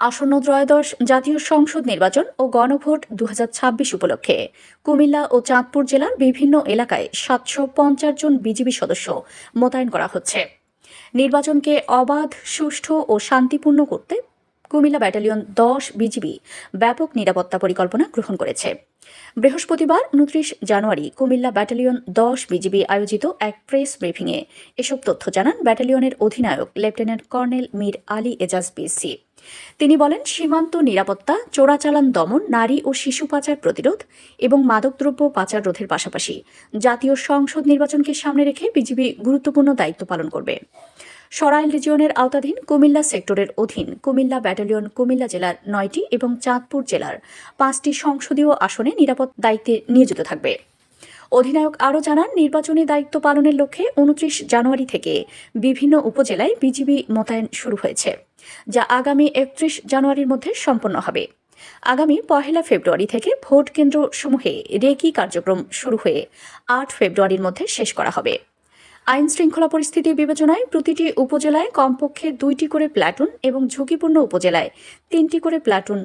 আসন্ন ত্রয়োদশ জাতীয় সংসদ নির্বাচন ও গণভোট দু হাজার ছাব্বিশ উপলক্ষে কুমিল্লা ও চাঁদপুর জেলার বিভিন্ন এলাকায় সাতশো পঞ্চাশ জন বিজেপি সদস্য মোতায়েন করা হচ্ছে। নির্বাচনকে অবাধ, সুষ্ঠু ও শান্তিপূর্ণ করতে কুমিল্লা ব্যাটালিয়ন দশ বিজিবি ব্যাপক নিরাপত্তা পরিকল্পনা গ্রহণ করেছে। বৃহস্পতিবার উনত্রিশ জানুয়ারি কুমিল্লা ব্যাটালিয়ন দশ বিজিবি আয়োজিত এক প্রেস ব্রিফিংয়ে এসব তথ্য জানান ব্যাটালিয়নের অধিনায়ক লেফটেন্যান্ট কর্নেল মীর আলী এজাজ বিসি তিনি বলেন, সীমান্ত নিরাপত্তা, চোরাচালান দমন, নারী ও শিশু পাচার প্রতিরোধ এবং মাদকদ্রব্য পাচার রোধের পাশাপাশি জাতীয় সংসদ নির্বাচনকে সামনে রেখে বিজিবি গুরুত্বপূর্ণ দায়িত্ব পালন করবে। সরাইল রিজিয়নের আওতাধীন কুমিল্লা সেক্টরের অধীন কুমিল্লা ব্যাটালিয়ন কুমিল্লা জেলার নয়টি এবং চাঁদপুর জেলার পাঁচটি সংসদীয় আসনে নিরাপদ দায়িত্বে নিয়োজিত থাকবে। অধিনায়ক আরও জানান, নির্বাচনী দায়িত্ব পালনের লক্ষ্যে উনত্রিশ জানুয়ারি থেকে বিভিন্ন উপজেলায় বিজিবি মোতায়েন শুরু হয়েছে, যা আগামী একত্রিশ জানুয়ারির মধ্যে সম্পন্ন হবে। আগামী পহেলা ফেব্রুয়ারি থেকে ভোট কেন্দ্র সমূহে রেকি কার্যক্রম শুরু হয়ে আট ফেব্রুয়ারির মধ্যে শেষ করা হবে। আইন শৃঙ্খলা পরিস্থিতি বিবেচনায় প্রতিটি উপজেলায় কমপক্ষে দুইটি করে প্ল্যাটুন এবং ঝুঁকিপূর্ণ উপজেলায় তিনটি করে প্ল্যাটুন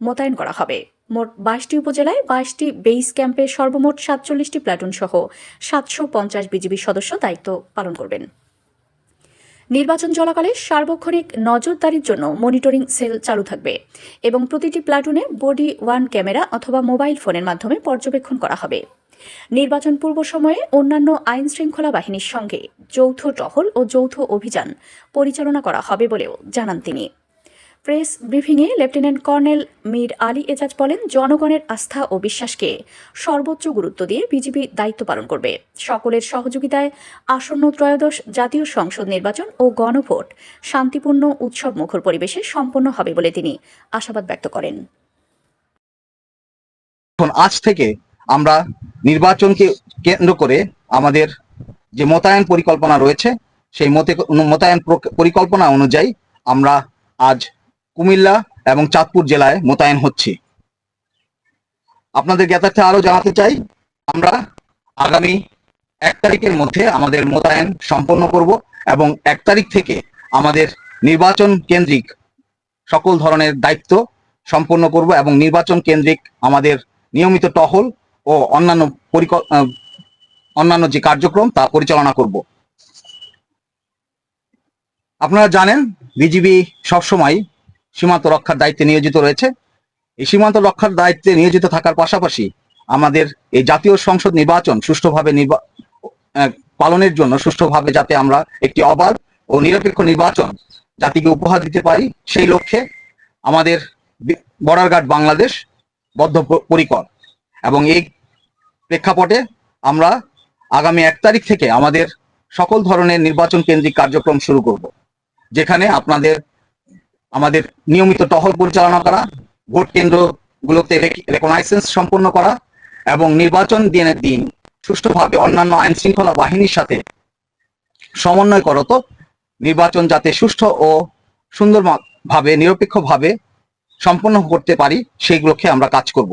মোতায়েন করা হবে। মোট বাইশটি উপজেলায় বাইশটি বেইস ক্যাম্পে সর্বমোট সাতচল্লিশটি প্ল্যাটুন সহ সাতশো পঞ্চাশ বিজিবি সদস্য দায়িত্ব পালন করবেন। নির্বাচন চলাকালে সার্বক্ষণিক নজরদারির জন্য মনিটরিং সেল চালু থাকবে এবং প্রতিটি প্লাটুনে বডি ওয়ান ক্যামেরা অথবা মোবাইল ফোনের মাধ্যমে পর্যবেক্ষণ করা হবে। নির্বাচন পূর্ব সময়ে অন্যান্য আইন শৃঙ্খলা বাহিনীর সঙ্গে যৌথ টহল ও যৌথ অভিযান পরিচালনা করা হবে বলেও জানান তিনি। প্রেস ব্রিফিংয়ে লেফটেন্যান্ট কর্নেল মীর আলী এজাজ বলেন, জনগণের আস্থা ও বিশ্বাসকে সর্বোচ্চ গুরুত্ব দিয়ে বিজিবি দায়িত্ব পালন করবে। সকলের সহযোগিতায় আসন্ন ত্রয়োদশ জাতীয় সংসদ নির্বাচন ও গণভোট শান্তিপূর্ণ উৎসব মুখর পরিবেশে সম্পন্ন হবে বলে তিনি আশাবাদ ব্যক্ত করেন। আজ থেকে আমরা নির্বাচনকে কেন্দ্র করে আমাদের যে মোতায়েন পরিকল্পনা রয়েছে, সেই মতে- মোতায়েন পরিকল্পনা অনুযায়ী আমরা আজ কুমিল্লা এবং চাঁদপুর জেলায় মোতায়েন হচ্ছি। আপনাদের জ্ঞাতার্থে আরও জানাতে চাই, আমরা আগামী এক তারিখের মধ্যে আমাদের মোতায়েন সম্পন্ন করব এবং এক তারিখ থেকে আমাদের নির্বাচন কেন্দ্রিক সকল ধরনের দায়িত্ব সম্পন্ন করব এবং নির্বাচন কেন্দ্রিক আমাদের নিয়মিত টহল ও অন্যান্য অন্যান্য যে কার্যক্রম তা পরিচালনা করব। আপনারা জানেন, বিজিবি সবসময় সীমান্ত রক্ষার দায়িত্বে নিয়োজিত রয়েছে। এই সীমান্ত রক্ষার দায়িত্বে নিয়োজিত থাকার পাশাপাশি আমাদের এই জাতীয় সংসদ নির্বাচন সুষ্ঠুভাবে পালনের জন্য সুষ্ঠুভাবে যাতে আমরা একটি অবাধ ও নিরপেক্ষ নির্বাচন জাতিকে উপহার দিতে পারি, সেই লক্ষ্যে আমাদের বর্ডার গার্ড বাংলাদেশ বদ্ধপরিকর। এবং এই প্রেক্ষাপটে আমরা আগামী এক তারিখ থেকে আমাদের সকল ধরনের নির্বাচন কেন্দ্রিক কার্যক্রম শুরু করব, যেখানে আপনাদের, আমাদের নিয়মিত টহল পরিচালনা করা, ভোট কেন্দ্রগুলোতে রেকনাইসেন্স সম্পন্ন করা এবং নির্বাচন দিনের দিন সুষ্ঠুভাবে অন্যান্য আইন শৃঙ্খলা বাহিনীর সাথে সমন্বয় করত, নির্বাচন যাতে সুষ্ঠু ও সুন্দর ভাবে নিরপেক্ষভাবে সম্পন্ন করতে পারি সেই লক্ষ্যে আমরা কাজ করব।